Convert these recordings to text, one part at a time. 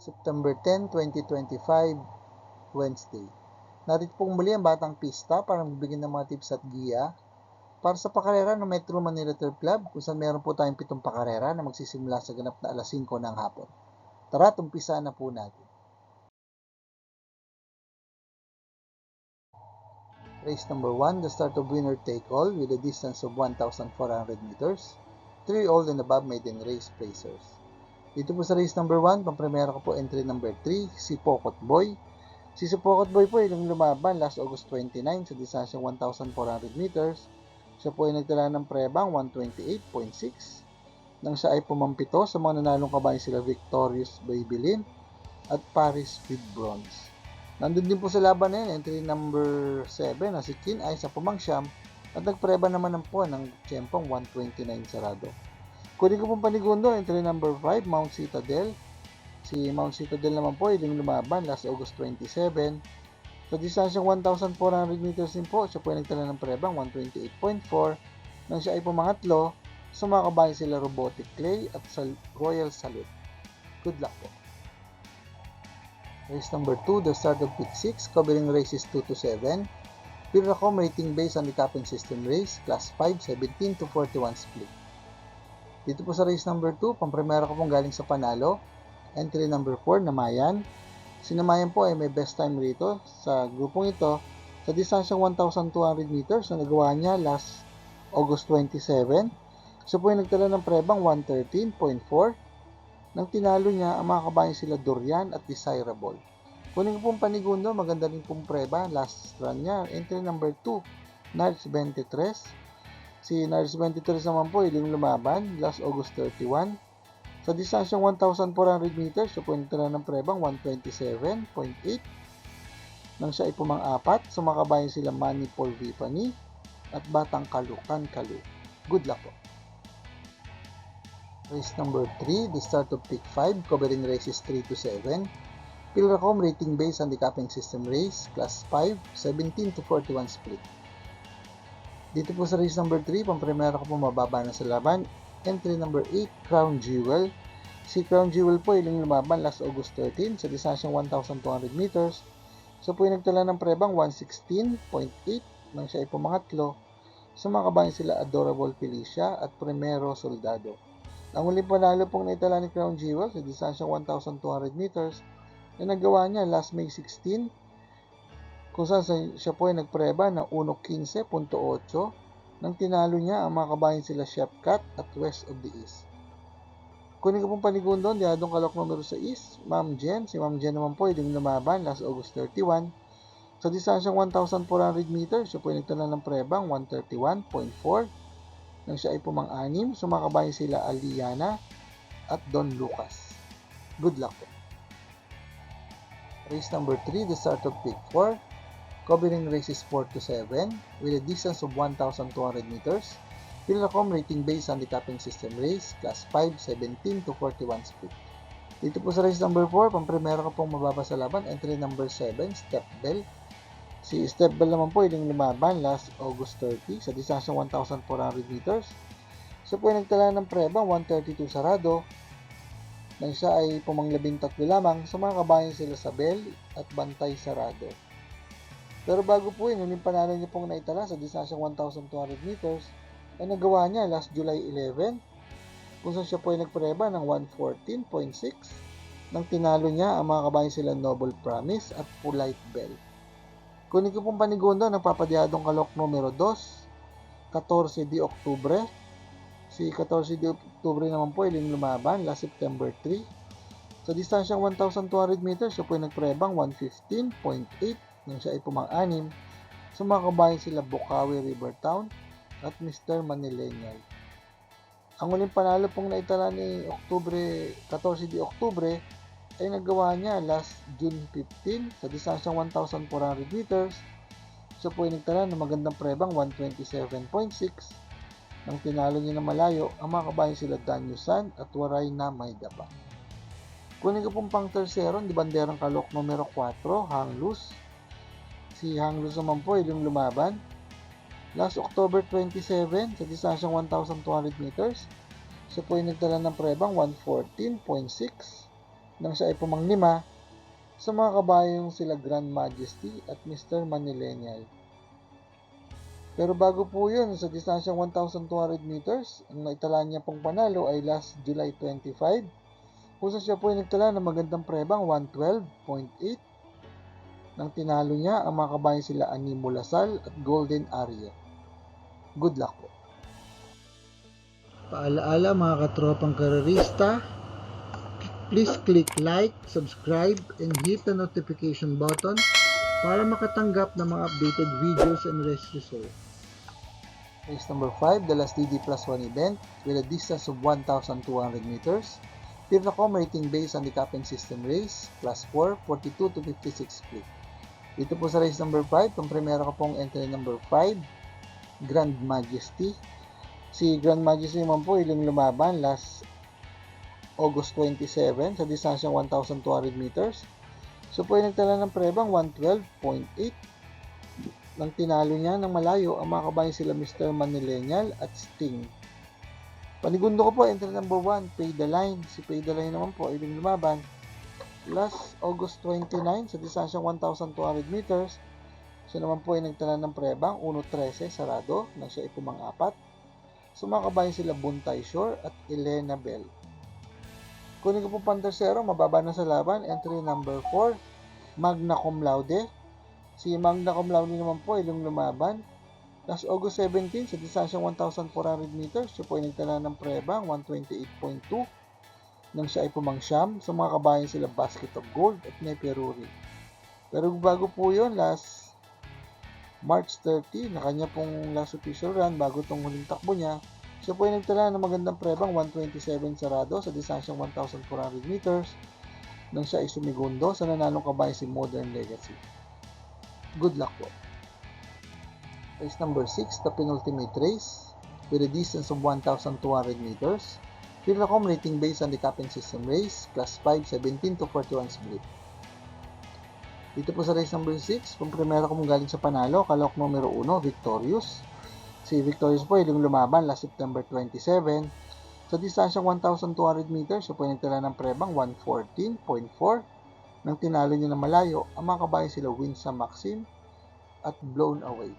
September 10, 2025, Wednesday. Narito pong muli ang Batang Pista para magbigay ng mga tips at giya para sa pakarera ng Metro Manila Turf Club kung saan meron po tayong pitong pakarera na magsisimula sa ganap na alas 5 ng hapon. Tara, tumpisa na po natin. Race number 1, the start of winner take all with a distance of 1,400 meters. 3 all and above maiden race placers. Dito po sa race number 1, pampremera ko po entry number 3, si Pokot Boy. Si Pokot Boy po yung lumaban last August 29 sa distansyang 1,400 meters. Siya po ay nagtala ng prebang 128.6 nang siya ay pumampito sa mga nanalong kabayan sila Victorious Babylin at Paris with Bronze. Nandun din po sa laban na yun, entry number 7 na si Kin ay sa pumangsyam at nagpreba naman ng po ng tiyempong 129 sarado. Kunin ko pong panigundo, entry number 5, Mount Citadel. Si Mount Citadel naman po, yung lumaban last August 27. Sa distansyang 1,400 meters din po, siya po ay nagtala ng prebang 128.4 nang siya ay pumangatlo sa mga kabayan sila Robotic Clay at sa Royal Salute. Good luck po. Race number 2, the start of pick 6, covering races 2 to 7. Piracom rating based on the capping system race, class 5, 17 to 41 split. Dito po sa race number 2, pampremera ko pong galing sa Panalo. Entry number 4, Namayan. Si Namayan po ay may best time rito sa grupong ito sa distansyang 1,200 meters na nagawa niya last August 27. Siya po ay nagtala ng prebang 113.4 nang tinalo niya ang mga kabayan sila Dorian at Desirable. Kunin ko pong panigundo, maganda rin pong preba. Last run niya, entry number 2, Nars 23. Si Nars 23 naman po, iling lumaban, last August 31. Sa distansyang 1,400 meters, siya po nagtala ng prebang 127.8. Nang siya ay pumang-apat, sa mga kabayan sila Manny Paul Vipani at Batang Kalukan Kalu. Good luck po. Race number 3, the start of pick 5, covering races 3 to 7. Pilracom rating based on the capping system race, class 5, 17 to 41 split. Dito po sa race number 3, pampremera ko po mababa na sa laban. Entry number 8, Crown Jewel. Si Crown Jewel po ilang lumaban last August 13 sa distansyang 1,200 meters. So po yung nagtala ng prebang 116.8 nang siya ay pumangatlo. Sa mga kabayan sila Adorable Felicia at Primero Soldado. Ang huling panalo pong naitala ni Crown Jewel sa distansyang 1,200 meters na nagawa niya last May 16 kung saan siya po ay nagpreba ng 1.15.8 nang tinalo niya ang mga kabayan sila Chef Cat at West of the East. Kunin ko pong panigundo, diadong kalok numero 6, Ma'am Jen. Si Ma'am Jen naman po ay lumaban last August 31. Sa distansyang 1,400 meters, siya po ay nagtala ng prebang 131.4 nang siya ay pumang-anim. Kabayan sila Aliana at Don Lucas. Good luck po. Race number 3, the start of pick 4, covering races 4 to 7 with a distance of 1,200 meters. Pilracom rating based on the capping system race, class 5, 17 to 41 speed. Dito po sa race number 4, pampremera ko pong mababa sa laban, entry number 7, Step Bell. Si Step Bell naman po yung lumaban last August 30 sa distansyang 1,400 meters. So po yung nagtala ng preba, 132 sarado, nang siya ay pumanglabing tatlo lamang sa mga kabayan sila sa Bell at Bantay Sarado. Pero bago po yun, yung panalo niya pong naitala sa distansyang 1,200 meters, ay nagawa niya last July 11, kung saan siya po ay nagpreba ng 114.6 nang tinalo niya ang mga kabayan sila Noble Promise at Polite Bell. Kunin ko pong panigundo ng papadyadong kalok numero 2, 14 di Oktubre, Si 14 de Oktubre naman po iling lumaban last September 3. Sa distansyang 1,200 meters, siya po ay nagprebang 115.8 nang siya ay pumang-anim. Sa mga kabayan sila Bukawi River Town at Mr. Manileñal. Ang uling panalo pong naitala ni Oktubre, 14 de Oktubre ay nagawa niya last June 15 sa distansyang 1,400 meters. Siya po ay nagtala ng magandang prebang 127.6 nang tinalo niya na malayo ang mga kabayan sila Danyusan at Waray na may daba. Kunin ko pong pang tersero, di banderang kalok numero 4, Hanglus. Si Hanglus naman po ay yung lumaban. Last October 27, sa distansyang 1,200 meters, siya po ay nagtala ng prebang 114.6 nang siya ay pumanglima sa mga kabayong sila Grand Majesty at Mr. Manillennial. Pero bago po yun, sa distansyang 1,200 meters, ang naitala niya pong panalo ay last July 25, kung saan siya po ay nagtala ng magandang prebang 112.8 nang tinalo niya ang mga kabayan sila Animo Lasal at Golden Aria. Good luck po. Paalaala mga katropang karerista, please click like, subscribe, and hit the notification button para makatanggap ng mga updated videos and race results. Race number 5, the last DD plus 1 event with a distance of 1,200 meters. Pirnacom rating based on the capping system race, class 4, 42 to 56 split. Dito po sa race number 5, itong primera ko pong entry number 5, Grand Majesty. Si Grand Majesty naman po ilang lumaban last August 27 sa distansyang 1,200 meters. So po ay nagtala ng prebang 112.8 nang tinalo niya ng malayo ang mga kabayan sila Mr. Manillennial at Sting. Panigundo ko po, entry number 1, Pay the Line. Si Pay the Line naman po ay lumaban last August 29 sa distansyang 1,200 meters. Siya naman po ay nagtala ng prebang 1.13 sarado nang siya ay pumang-apat. Sumakabayan sila Buntay Shore at Elena Bell. Kunin ko po pang tersero, mababa na sa laban, entry number 4, Magna Cum Laude. Si Magna Cum Laude naman po ay lumaban. Last August 17 sa distansyang 1,400 meters, siya po ay nagtala ng prebang 128.2 nang siya ay pumangsyam sa mga kabayan sila Basket of Gold at Neperuri. Pero bago po yun, last March 30, na kanya pong last official run bago tong huling takbo niya, siya po ay nagtala ng magandang prebang 127 sarado sa distansyang 1,400 meters nang siya ay sumigundo sa nanalong kabayan si Modern Legacy. Good luck po. Race number 6, the penultimate race with a distance of 1,200 meters. Pilacom rating based on the capping system race, class 5, 17 to 41 split. Dito po sa race number 6, kung primera ko mong galing sa panalo, kalok numero 1, Victorious. Si Victorious po yung lumaban last September 27. Sa distansyang 1,200 meters, siya po nagtala ng prebang 114.4. Nang tinalo niya na malayo, ang mga kabayan sila Winsam Maxim at Blown Away.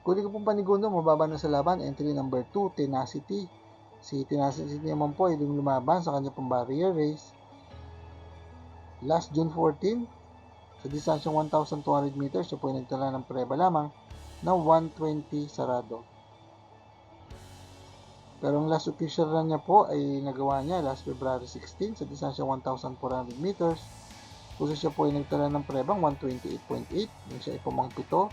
Kung ko pong panigundo, mababa na sa laban, entry number 2, Tenacity. Si Tenacity naman po ay lumaban sa kanya pong barrier race. Last June 14, sa distansyang 1,200 meters, siya po ay nagtala ng preba lamang na 120 sarado. Pero ang last official run niya po ay nagawa niya last February 16 sa distansyang 1,400 meters. Kung siya po ay nagtala ng prebang 128.8, nang siya ay pumangpito.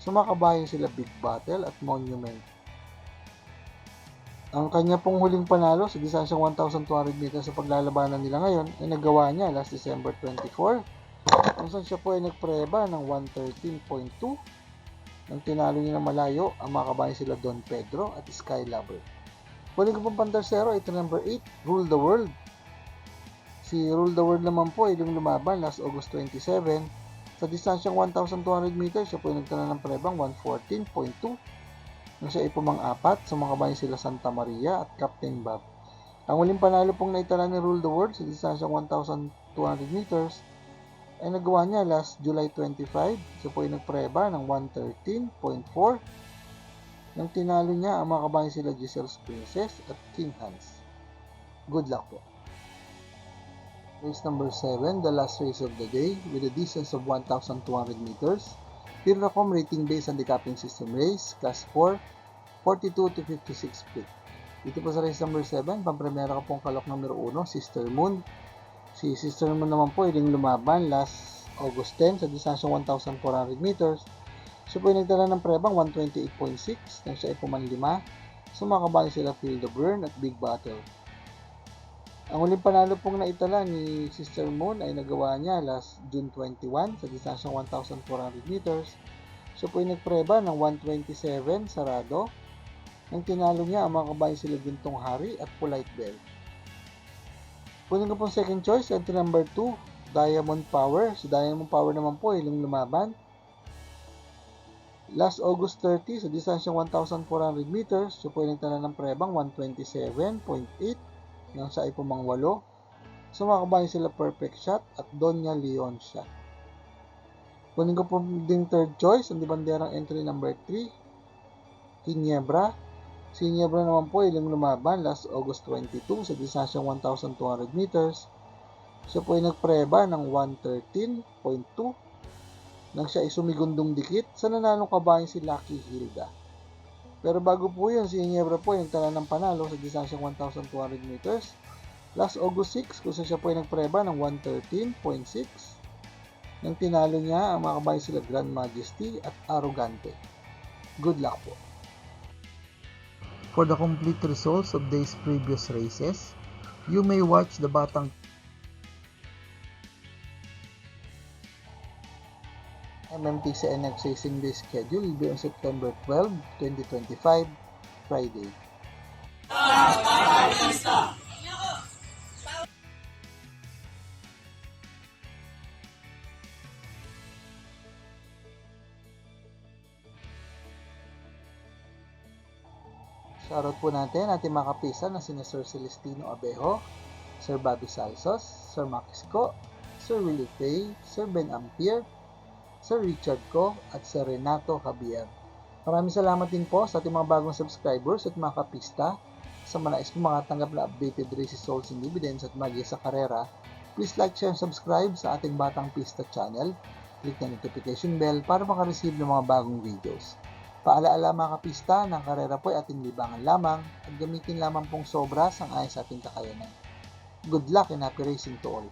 Sumakabayan sila Big Battle at Monument. Ang kanya pong huling panalo sa distansyang 1,200 meters sa paglalabanan nila ngayon ay nagawa niya last December 24 kung saan siya po ay nagpreba ng 113.2 nang tinalo niya ng malayo ang mga kabayan sila Don Pedro at Skylover. Huling ko pong pantersero, ito number 8, Rule the World. Si Rule the World naman po ay yung lumaban last August 27 sa distansyang 1,200 meters, siya po ay nagtala ng prebang 114.2 nang siya ay pumang-apat kabayan sila Santa Maria at Captain Bob. Ang huling panalo pong naitala ni Rule the World sa distansyang 1,200 meters ay nagawa niya last July 25. Siya po ay nagpreba ng 113.4 nang tinalo niya ang mga kabayan sila Giselle's Princess at King Hans. Good luck po. Race number 7, the last race of the day with a distance of 1,200 meters. Pirnacom rating based on the capping system race, class 4, 42 to 56 split. Dito po sa race number 7, pampremera ko pong kalok numero 1, Sister Moon. Si Sister Moon naman po, iling lumaban last August 10 sa distansyang 1,400 meters. Siya po ay nagtala ng prebang 128.6 nang siya ay pumanlima. Sumakabali sila Field of Burn at Big Battle. Ang huling panalo pong naitala ni Sister Moon ay nagawa niya last June 21 sa distansyang 1,400 meters. Siya po ay nagpreba ng 127 sarado nang tinalo niya ang mga kabayan sila Gintong Hari at Polite Bell. Kunin ko pong second choice, entry number 2, Diamond Power. Si Diamond Power naman po ay lumaban. Last August 30 sa distansyang 1,400 meters, siya po ay nagtala ng prebang 127.8 nang siya ay pumangwalo. So sila Perfect Shot at Donya Leon Shot. Kunin ko po din third choice, ang banderang entry number 3, Ginebra. Si Ginebra naman po ilang lumaban last August 22 sa distansyang 1,200 meters. Siya po ay nagpreba ng 113.2 nang siya ay sumigundong dikit sa nanalong kabayan si Lucky Hilda. Pero bago po yun, si Ginebra po ay nagtala ng panalo sa distansyang 1,200 meters last August 6 kung saan siya po ay nagpreba ng 113.6 nang tinalo niya ang mga kabayan sila Grand Majesty at Arrogante. Good luck po. For the complete results of these previous races, you may watch the Batang MMTC NX Racing Day schedule will be on September 12, 2025, Friday. Shoutout po natin ating mga kapisa na sina Sir Celestino Abejo, Sir Bobby Salsos, Sir Max Co, Sir Willie Fay, Sir Ben Ampier, Sir Richard Co, at Sir Renato Javier. Maraming salamat din po sa ating mga bagong subscribers at mga kapista. Sa mga nais kong mga tanggap na updated race results and dividends at magic sa karera, please like, share, and subscribe sa ating Batang Pista channel. Click na notification bell para makareceive ng mga bagong videos. Paalaala mga kapista, ng karera po ay ating libangan lamang at gamitin lamang pong sobra sang ayon sa ating kakayanan. Good luck and happy racing to all!